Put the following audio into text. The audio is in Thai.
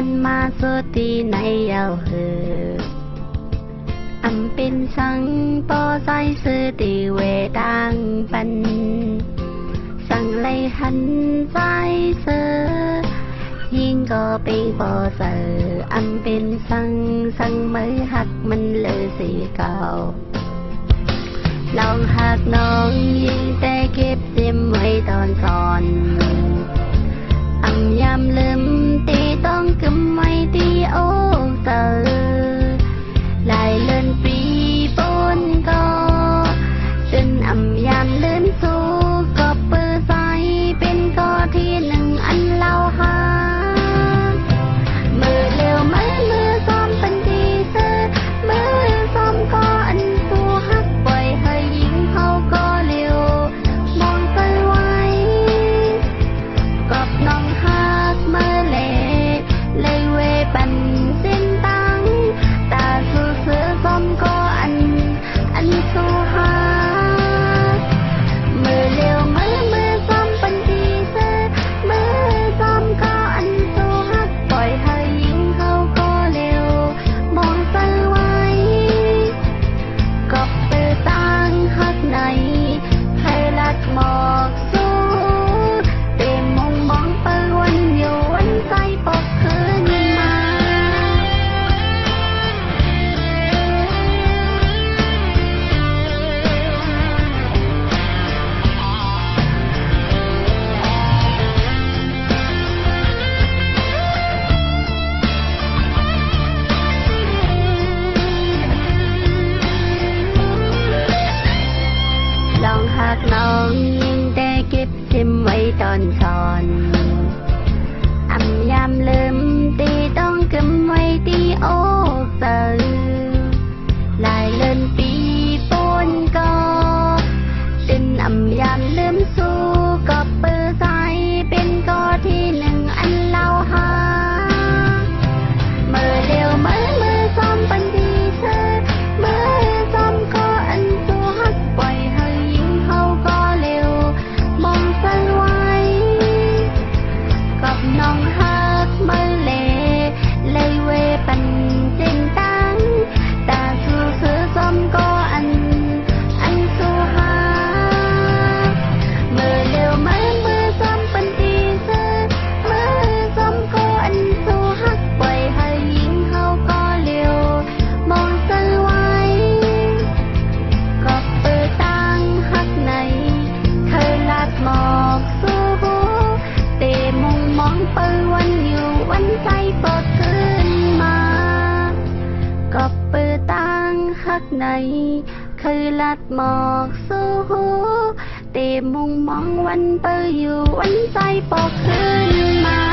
กันมาโซตีในเอาเหืออัาเป็นสังปอไซสือติเวตังปัน สังเลยหันใไเซื้อยิ่งก็ไปบอเซออัาเป็นสังสังไม่หักมันเลยสีเก่าลองหักน้องยิ่งแต่เก็บเสียมไว้ตอนสอน ปืนวันอยู่วันใจปอดขึ้นมากบปืนตั้งฮักในคือลัดหมอกสู้หูเตะมุงมองวันปืนอยู่วันใจปอดขึ้นมา